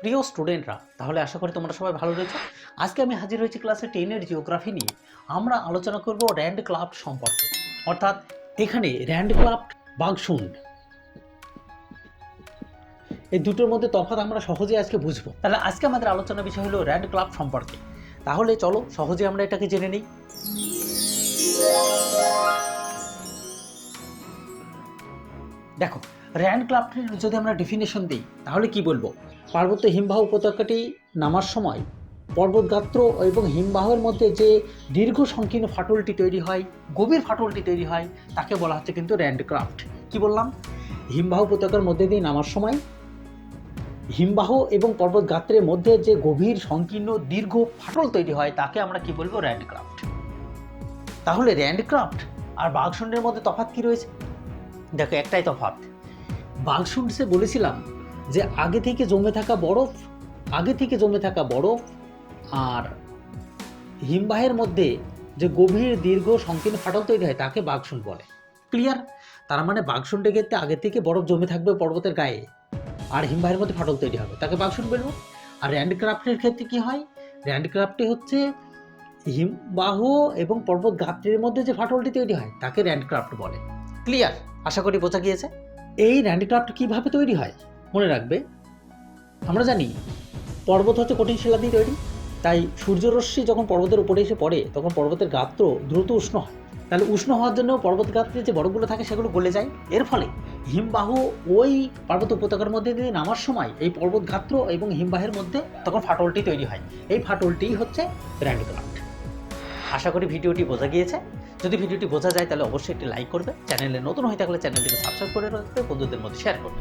প্রিয় স্টুডেন্টরা তাহলে আশা করি তোমরা সবাই ভালো রয়েছো। আজকে আমি হাজির হয়েছি ক্লাসে টেনের জিওগ্রাফি নিয়ে। আমরা আলোচনা করব র্যান্ড ক্লাফট সম্পর্কে। অর্থাৎ এখানে র্যান্ড ক্লাফট বাগশুন্ড এই দুটোর মধ্যে তফাৎ আমরা সহজে আজকে বুঝব। তাহলে আজকে আমাদের আলোচনা বিষয় হলো র্যান্ড ক্লাফট সম্পর্কে। তাহলে চলো সহজে আমরা এটাকে জেনে নিই। দেখো র্যান্ড ক্লাফটের যদি আমরা ডেফিনেশন দিই, তাহলে কি বলব? পার্বত্য হিমবাহ উপত্যকাটি নামার সময় পর্বতগাত্র এবং হিমবাহের মধ্যে যে দীর্ঘ সংকীর্ণ ফাটলটি তৈরি হয়, গভীর ফাটলটি তৈরি হয়, তাকে বলা হচ্ছে কিন্তু র্যান্ড ক্রাফট কি বললাম? হিমবাহ উপত্যকার মধ্যে দিয়ে নামার সময়, হিমবাহ এবং পর্বত গাত্রের মধ্যে যে গভীর সংকীর্ণ দীর্ঘ ফাটল তৈরি হয়, তাকে আমরা কি বলব র্যান্ড ক্রাফট তাহলে র্যান্ড ক্রাফট আর বাঘশুন্ডের মধ্যে তফাৎ কী রয়েছে? দেখো, একটাই তফাৎ। বাঘশুন্ডসে বলেছিলাম যে আগে থেকে জমে থাকা বরফ, আগে থেকে জমে থাকা বরফ আর হিমবাহের মধ্যে যে গভীর, দীর্ঘ, সংকীর্ণ ফাটল তৈরি হয়, তাকে বাঘশুন্ড বলে। ক্লিয়ার তার মানে বাঘশুন্ডের ক্ষেত্রে আগে থেকে বরফ জমে থাকবে পর্বতের গায়ে আর হিমবাহের মধ্যে ফাটল তৈরি হবে। তাকে বাঘশুন্ড বলব। আর র্যান্ডক্রাফ্টের ক্ষেত্রে কি হয়? র্যান্ডক্রাফটে হচ্ছে হিমবাহ এবং পর্বত গাত্রের মধ্যে যে ফাটলটি তৈরি হয়, তাকে র্যান্ডক্রাফট বলে। ক্লিয়ার আশা করি বোঝা গিয়েছে। এই র্যান্ডক্রাফট কীভাবে তৈরি হয়? মনে রাখবে। আমরা জানি, পর্বত হচ্ছে কঠিন শিলা দিয়ে তৈরি। তাই সূর্যরশ্মি যখন পর্বতের উপরে এসে পড়ে, তখন পর্বতের গাত্র দ্রুত উষ্ণ হয়। তাহলে উষ্ণ হওয়ার জন্য পর্বত গাত্রে যে বরফগুলো থাকে, সেগুলো গলে যায়। এর ফলে হিমবাহ ওই পার্বত্য উপত্যকার মধ্যে দিয়ে নামার সময় এই পর্বত গাত্র এবং হিমবাহের মধ্যে তখন ফাটলটি তৈরি হয়। এই ফাটলটিই হচ্ছে র্যান্ডক্রাফট আশা করি ভিডিওটি বোঝা গিয়েছে। যদি ভিডিওটি বোঝা যায়, তাহলে অবশ্যই একটি লাইক করবে। চ্যানেলে নতুন হয় তাহলে চ্যানেলটিকে সাবস্ক্রাইব করে রাখবে, বন্ধুদের মধ্যে শেয়ার করবে।